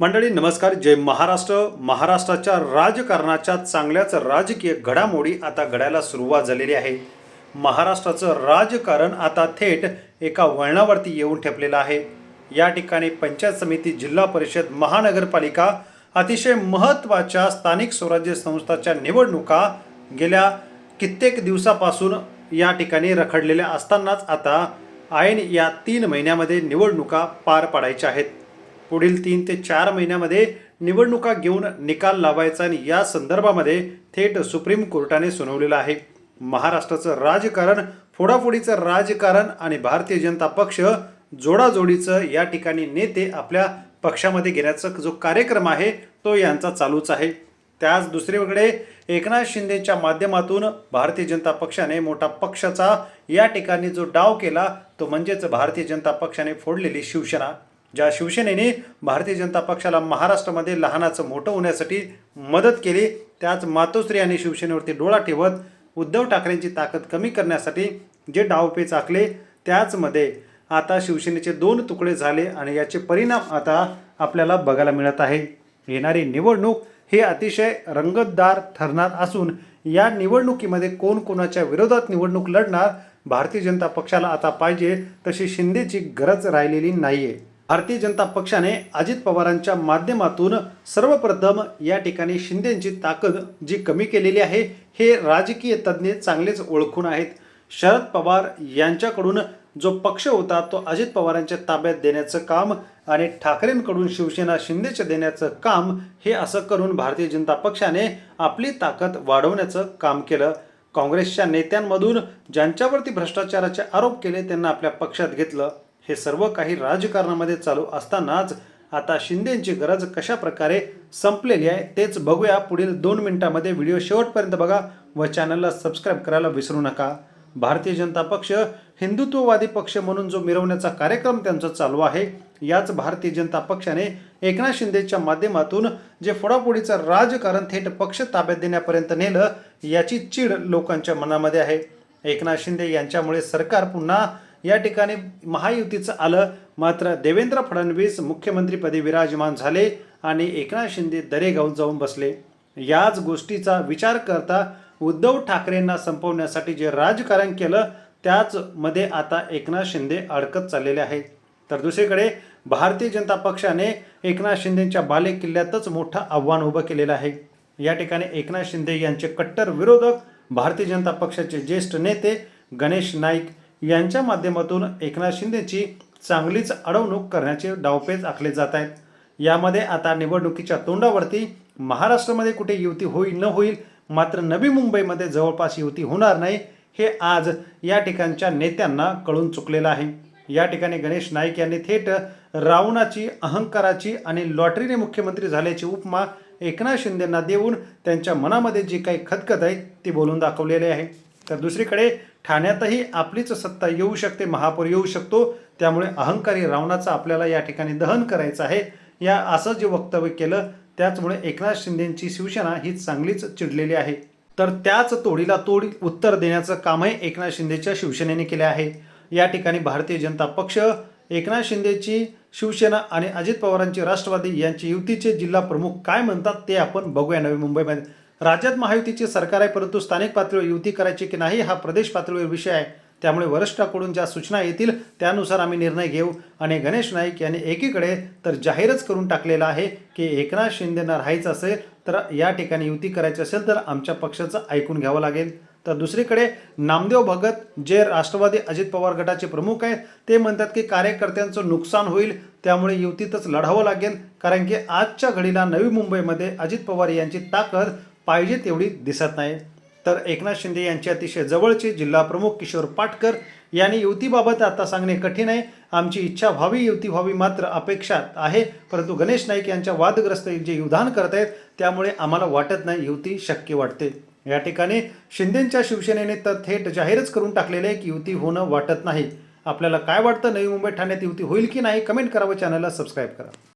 मंडळी नमस्कार. जय महाराष्ट्र. महाराष्ट्राच्या राजकारणाच्या चांगल्याच राजकीय घडामोडी आता घडायला सुरुवात झालेली आहे. महाराष्ट्राचं राजकारण आता थेट एका वळणावरती येऊन ठेपलेलं आहे. या ठिकाणी पंचायत समिती जिल्हा परिषद महानगरपालिका अतिशय महत्त्वाच्या स्थानिक स्वराज्य संस्थाच्या निवडणुका गेल्या कित्येक दिवसापासून या ठिकाणी रखडलेल्या असतानाच आता ऐन या तीन महिन्यामध्ये निवडणुका पार पाडायच्या आहेत. पुढील तीन ते चार महिन्यामध्ये निवडणुका घेऊन निकाल लावायचा आणि या संदर्भामध्ये थेट सुप्रीम कोर्टाने सुनावलेलं आहे. महाराष्ट्राचं राजकारण फोडाफोडीचं राजकारण आणि भारतीय जनता पक्ष जोडाजोडीचं या ठिकाणी नेते आपल्या पक्षामध्ये घेण्याचा जो कार्यक्रम आहे तो यांचा चालूच आहे. त्याच दुसरीकडे एकनाथ शिंदेच्या माध्यमातून भारतीय जनता पक्षाने मोठा पक्षाचा या ठिकाणी जो डाव केला तो म्हणजेच भारतीय जनता पक्षाने फोडलेली शिवसेना. ज्या शिवसेनेने भारतीय जनता पक्षाला महाराष्ट्रामध्ये लहानाचं मोठं होण्यासाठी मदत केली त्याच मातोश्री आणि शिवसेनेवरती डोळा ठेवत उद्धव ठाकरेंची ताकद कमी करण्यासाठी जे डावपेच आखले त्याचमध्ये आता शिवसेनेचे दोन तुकडे झाले आणि याचे परिणाम आता आपल्याला बघायला मिळत आहे. येणारी निवडणूक हे अतिशय रंगतदार ठरणार असून या निवडणुकीमध्ये कोण कोणाच्या विरोधात निवडणूक लढणार भारतीय जनता पक्षाला आता पाहिजे तशी शिंदेची गरज राहिलेली नाही आहे भारतीय जनता पक्षाने अजित पवारांच्या माध्यमातून सर्वप्रथम या ठिकाणी शिंदेची ताकद जी कमी केलेली आहे हे राजकीय तज्ज्ञ चांगलेच ओळखून आहेत. शरद पवार यांच्याकडून जो पक्ष होता तो अजित पवारांच्या ताब्यात देण्याचं काम आणि ठाकरेंकडून शिवसेना शिंदेच्या देण्याचं काम हे असं करून भारतीय जनता पक्षाने आपली ताकद वाढवण्याचं काम केलं. काँग्रेसच्या नेत्यांमधून ज्यांच्यावरती भ्रष्टाचाराचे आरोप केले त्यांना आपल्या पक्षात घेतलं. हे सर्व काही राजकारणामध्ये चालू असतानाच आता शिंदेची गरज कशा प्रकारे संपलेली आहे तेच बघूया. पुढील दोन मिनिटांमध्ये व्हिडिओ शेवटपर्यंत बघा व चॅनलला सबस्क्राईब करायला विसरू नका. भारतीय जनता पक्ष हिंदुत्ववादी पक्ष म्हणून जो मिरवण्याचा कार्यक्रम त्यांचा चालू आहे याच भारतीय जनता पक्षाने एकनाथ शिंदेच्या माध्यमातून जे फोडाफोडीचं राजकारण थेट पक्ष ताब्यात देण्यापर्यंत नेलं याची चीड लोकांच्या मनामध्ये आहे. एकनाथ शिंदे यांच्यामुळे सरकार पुन्हा या ठिकाणी महायुतीचं आलं मात्र देवेंद्र फडणवीस मुख्यमंत्रीपदी विराजमान झाले आणि एकनाथ शिंदे दरेगावून जाऊन बसले. याच गोष्टीचा विचार करता उद्धव ठाकरेंना संपवण्यासाठी जे राजकारण केलं त्याच मध्ये आता एकनाथ शिंदे अडकत चाललेले आहेत. तर दुसरीकडे भारतीय जनता पक्षाने एकनाथ शिंदेच्या बाले किल्ल्यातच मोठं आव्हान उभं केलेलं आहे. या ठिकाणी एकनाथ शिंदे यांचे कट्टर विरोधक भारतीय जनता पक्षाचे ज्येष्ठ नेते गणेश नाईक यांच्या माध्यमातून एकनाथ शिंदेची चांगलीच अडवणूक करण्याचे डावपेच आखले जात आहेत. यामध्ये आता निवडणुकीच्या तोंडावरती महाराष्ट्रामध्ये कुठे युती होईल न होईल मात्र नवी मुंबईमध्ये जवळपास युती होणार नाही हे आज या ठिकाणच्या नेत्यांना कळून चुकलेलं आहे. या ठिकाणी गणेश नाईक यांनी थेट रावणाची अहंकाराची आणि लॉटरीने मुख्यमंत्री झाल्याची उपमा एकनाथ शिंदेंना देऊन त्यांच्या मनामध्ये जी काही खतखत आहे ती बोलून दाखवलेली आहे. तर दुसरीकडे ठाण्यातही आपलीच सत्ता येऊ शकते महापौर येऊ शकतो. त्यामुळे अहंकारी रावणाचं आपल्याला या ठिकाणी दहन करायचं आहे. या असं जे वक्तव्य केलं त्याचमुळे एकनाथ शिंदेची शिवसेना ही चांगलीच चिडलेली आहे. तर त्याच तोडीला तोड उत्तर देण्याचं कामही एकनाथ शिंदेच्या शिवसेनेने केले आहे. या ठिकाणी भारतीय जनता पक्ष एकनाथ शिंदेची शिवसेना आणि अजित पवारांची राष्ट्रवादी यांची युतीचे जिल्हा प्रमुख काय म्हणतात ते आपण बघूया नवी मुंबईमध्ये. राज्यात महायुतीचे सरकार आहे परंतु स्थानिक पातळीवर युती करायची की नाही हा प्रदेश पातळीवर विषय आहे. त्यामुळे वरिष्ठाकडून ज्या सूचना येतील त्यानुसार आम्ही निर्णय घेऊ. आणि गणेश नाईक यांनी एकीकडे तर जाहीरच करून टाकलेलं आहे की एकनाथ शिंदेना राहायचं असेल तर या ठिकाणी युती करायची असेल तर आमच्या पक्षाचं ऐकून घ्यावं लागेल. तर दुसरीकडे नामदेव भगत जे राष्ट्रवादी अजित पवार गटाचे प्रमुख आहेत ते म्हणतात की कार्यकर्त्यांचं नुकसान होईल त्यामुळे युतीतच लढावं लागेल. कारण की आजच्या घडीला नवी मुंबईमध्ये अजित पवार यांची ताकद पाहिजे तेवढी दिसत नाही. तर एकनाथ शिंदे यांचे अतिशय जवळचे जिल्हा प्रमुख किशोर पाटकर यांनी युतीबाबत आता सांगणे कठीण आहे. आमची इच्छा व्हावी युती व्हावी मात्र अपेक्षा आहे. परंतु गणेश नाईक यांच्या वादग्रस्त जे युधान करत आहेत त्यामुळे आम्हाला वाटत नाही युती शक्य वाटते. या ठिकाणी शिंदेंच्या शिवसेनेने तर थेट जाहीरच करून टाकलेले आहे की युती होणं वाटत नाही. आपल्याला काय वाटतं? नवी मुंबई ठाण्यात युती होईल की नाही? कमेंट करावं चॅनलला सबस्क्राईब करा.